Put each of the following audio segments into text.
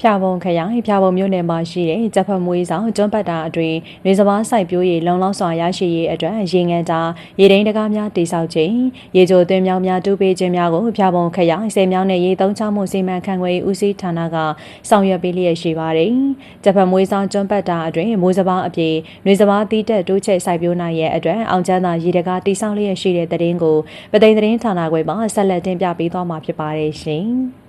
ဖျာပုံခရိုင်ဖျာပုံမြို့နယ်မှာရှိတဲ့ဂျပန်မွေးဆောင်ကျွန်းပတ်တာအတွင်းနေစဘာစိုက်ပျိုးရေးလုံလောက်စွာရရှိရေးအတွက်ရေငန်တာရေဒိန်းတကားများတိစောက်ခြင်းရေကြိုသွင်းမြောင်းများတူပေးခြင်းများကိုဖျာပုံခရိုင်ဆယ်မြောင်းနဲ့ရေသုံးချမှုစီမံခန့်ခွဲဦးစီးဌာနကဆောင်ရွက်ပေးလျက်ရှိပါတယ်။ဂျပန်မွေးဆောင်ကျွန်းပတ်တာအတွင်းမိုးစဘာအပြေနေစဘာတီးတက်တိုးချက်စိုက်ပျိုးနိုင်ရဲ့အတွက်အောင်ချမ်းသာရေတကားတိစောက်လျက်ရှိတဲ့တဲ့ရင်ကိုပသိမ်သတင်းဌာနခွဲမှာဆက်လက်တင်ပြပေးသွားမှာဖြစ်ပါတယ်ရှင်။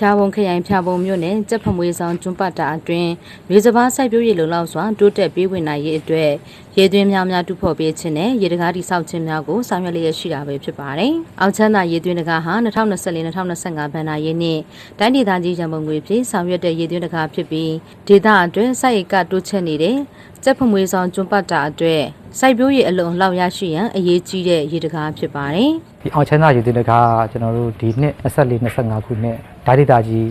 ဖျားပုံခရိုင်ဖျားပုံမြို့နယ်ကြက်ဖမွေးဆောင်ကျွန်းပတ်တာအတွင်းရေစဘာစိုက်ပျိုးရေးလုံလောက်စွာတိုးတက်ပေးဝင်နိုင်ရေးအတွက် ရေသွင်းများများတူဖို့ပေးခြင်းနဲ့ရေတကားတိဆောက်ခြင်းများကိုဆောင်ရွက်လျက်ရှိတာပဲဖြစ်ပါတယ်။အောင်ချမ်းသာရေသွင်းတကားဟာ2024-2025ဘဏ္ဍာရေးနှစ်တိုင်းဒေသကြီးရန်ပုံငွေဖြင့်ဆောင်ရွက်တဲ့ရေသွင်းတကားဖြစ်ပြီးဒေသအတွက်စိုက်ရိတ်ကတိုးချက်နေတဲ့ကြက်ဖမွေးဆောင်ကျွန်းပတ်တာအတွက်စိုက်ပျိုးရေးအလုံးလောက်ရရှိရန်အရေးကြီးတဲ့ရေတကားဖြစ်ပါတယ်။ဒီအောင်ချမ်းသာရည်သွင်းတကားကျွန်တော်တို့ဒီနှစ်24 25ခုနှစ်ဓာတိတာကြီး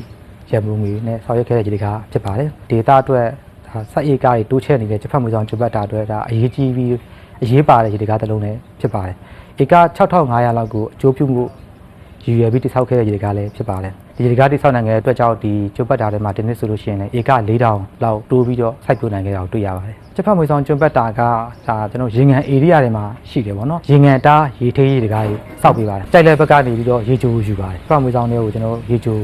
ရန်ပုံငွေနဲ့ဆောင်ရွက်ခဲ့တဲ့ရည်တကားဖြစ်ပါတယ်ဒေတာအတွက် ဒါစိုက်ဧကတွေတိုးချဲ့နေတဲ့ချက်ဖတ်မှုဆောင်ကျွတ်ပတ်တာအတွက်ဒါအရေးကြီးပြီးအရေးပါတဲ့ရည်တကားတစ်လုံးလည်းဖြစ်ပါတယ်ဧက6500လောက်ကိုအကျိုးပြုမှုရည်ရွယ်ပြီးတိစောက်ခဲ့တဲ့ရည်တကားလည်းဖြစ်ပါတယ်ဒီရည်တကားတိစောက်နိုင်တဲ့အတွက်ကြောင့်ဒီကျွတ်ပတ်တာထဲမှာဒီနှစ်ဆိုလို့ရှိရင်လည်းဧက4000လောက်တိုးပြီးတော့စိုက်ပျိုးနိုင်ခဲ့တာကိုတွေ့ရပါတယ်ချက်ဖတ်မှုဆောင်ကျွတ်ပတ်တာကဒါကျွန်တော်ရေငန်ဧရိယာတွေမှာရှိတယ်ပေါ့နော်ရေငန်တားရေထေးရေတကားတွေစောက်ပေးပါတယ်ကြိုက်တဲ့ဘက်ကနေပြီးတော့ရေချိုယူပါတယ်ချက်ဖတ်မှုဆောင်တွေကိုကျွန်တော်ရေချို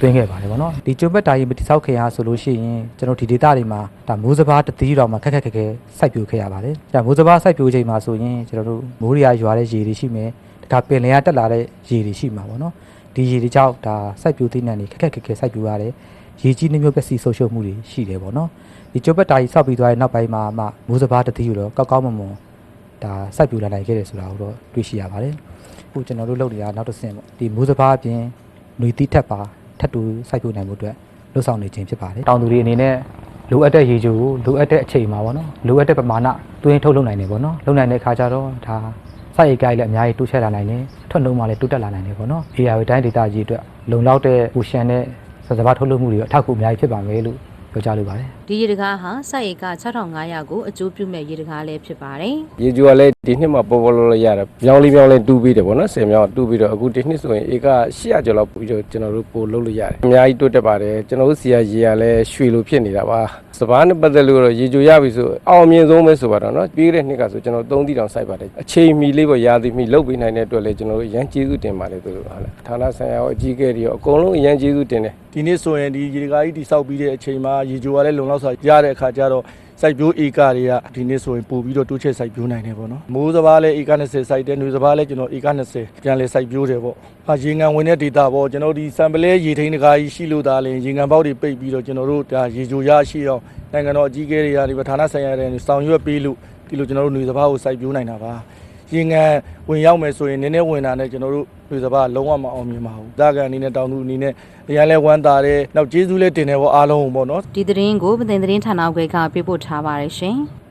သွင်းခဲ့ပါတယ်ဗောနော်ဒီကျွတ်ပတ်တာကြီးမတိစောက်ခင်အားဆိုလို့ရှိရင်ကျွန်တော်ဒီဒေတာတွေမှာဒါမိုးစဘာတသီးတော်မှာခက်ခက်ခက်ခဲစိုက်ပျိုးခဲ့ရပါတယ်။ဒါမိုးစဘာစိုက်ပျိုးချိန်မှာဆိုရင်ကျွန်တော်တို့မိုးရီယာရွာတဲ့ရေတွေရှိမယ်။တခါပင်လယ်ကတက်လာတဲ့ရေတွေရှိမှာဗောနော်။ဒီရေတွေကြောင့်ဒါစိုက်ပျိုးသီးနှံတွေခက်ခက်ခက်ခဲစိုက်ပျိုးရတယ်။ရေကြီးနှမျိုးပက်စီဆုံးရှုံးမှုတွေရှိတယ်ဗောနော်။ဒီကျွတ်ပတ်တာကြီးဆောက်ပြီးသွားတဲ့နောက်ပိုင်းမှာမှမိုးစဘာတသီးကိုတော့ကောက်ကောက်မွန်မွန်ဒါစိုက်ပျိုးလာနိုင်ခဲ့တယ်ဆိုတာကိုတော့တွေ့ရှိရပါတယ်။အခုကျွန်တော်တို့လုပ်နေတာနောက်တစ်ဆင့်ပေါ့ဒီမိုးစဘာအပြင်ຫນွေတိထက်ပါ ထပ်တူစိုက်ပျိုးနိုင်မှုအတွက်လှုပ်ဆောင်နေခြင်းဖြစ်ပါတယ်။တောင်သူတွေအနေနဲ့လိုအပ်တဲ့ရေချိုကိုလိုအပ်တဲ့အချိန်မှာပေါ့နော်လိုအပ်တဲ့ပမာဏတွင်းထုတ်လုပ်နိုင်တယ်ပေါ့နော်လုပ်နိုင်တဲ့အခါကျတော့ဒါစိုက်ရိတ်ကိုင်းလည်းအများကြီးတိုးချဲ့လာနိုင်တယ်ထွက်နှုံးမှလည်းတိုးတက်လာနိုင်တယ်ပေါ့နော် AR တိုင်းဒေသကြီးအတွက်လုံလောက်တဲ့ပူရှင်တဲ့စစဘာထုတ်လုပ်မှုတွေအထောက်အကူအများကြီးဖြစ်ပါမယ်လို့ပြောကြားလိုပါတယ်ဒီရေတကားဟာစိုက်ဧက6500ကိုအကျိုးပြုမဲ့ရေတကားလည်းဖြစ်ပါတယ်။ရေကျူကလည်းဒီနှစ်မှာပေါ်ပေါ်လောလောရတယ်။ပြောင်းလေးပြောင်းလေးတူးပြီးတယ်ပေါ့နော်။ဆယ်မြောင်းတူးပြီးတော့အခုဒီနှစ်ဆိုရင်ဧက800ကျော်လောက်ပြီးတော့ကျွန်တော်တို့ပို့လုပ်လို့ရတယ်။အများကြီးတိုးတက်ပါတယ်။ကျွန်တော်တို့စီယာရေကလည်းရွှေလိုဖြစ်နေတာပါ။စပားနဲ့ပတ်သက်လို့တော့ရေကျူရပြီဆိုအောင်မြင်ဆုံးပဲဆိုပါတော့နော်။ပြီးခဲ့တဲ့နှစ်ကဆိုကျွန်တော်3တီတောင်စိုက်ပါတယ်။အချိန်မီလေးပေါ့ရာသီမီလုပ်ပေးနိုင်တဲ့အတွက်လည်းကျွန်တော်တို့ရန်ကျေးဇူးတင်ပါတယ်သူတို့ဟာလား။ဌာနဆိုင်ရာရောအကြီးအကဲတွေရောအကုန်လုံးရန်ကျေးဇူးတင်တယ်ဒီနေ့ဆိုရင်ဒီရေကားကြီးတိဆောက်ပြီးတဲ့အချိန်မှာရေကြိုရတဲ့လုံလောက်စွာရတဲ့အခါကျတော့စိုက်ပျိုးဧကတွေကဒီနေ့ဆိုရင်ပို့ပြီးတော့တိုးချဲ့စိုက်ပျိုးနိုင်တယ်ပေါ့နော်မိုးစဘာလည်းဧက20စိုက်တယ်နှွေစဘာလည်းကျွန်တော်ဧက20ပြန်လဲစိုက်ပျိုးတယ်ပေါ့ဟာရေငံဝင်တဲ့ဒေတာပေါ့ကျွန်တော်ဒီစံပလဲရေထိန်တကားကြီးရှိလို့ဒါလည်းရေငံပေါက်တွေပိတ်ပြီးတော့ကျွန်တော်တို့ဒါရေကြိုရရှိအောင်နိုင်ငံတော်အကြီးအကဲတွေကဒီဌာနဆိုင်ရာတွေဆောင်ရွက်ပေးလို့ဒီလိုကျွန်တော်တို့နှွေစဘာကိုစိုက်ပျိုးနိုင်တာပါ ရေငန်ဝင်ရောက်မယ်ဆိုရင်နည်းနည်းဝင်တာနဲ့ကျွန်တော်တို့ပြည်စပါလုံးဝမအောင်မြင်ပါဘူး။ဒါကအနေနဲ့တောင်သူအနေနဲ့အရန်လဲဝမ်းသာတယ်။နောက်ကျေးဇူးလည်းတင်တယ်ပေါ့အားလုံးကိုပေါ့နော်။ဒီသတင်းကိုပသိမ်သတင်းဌာနခွဲကပေးပို့ထားပါတယ်ရှင်။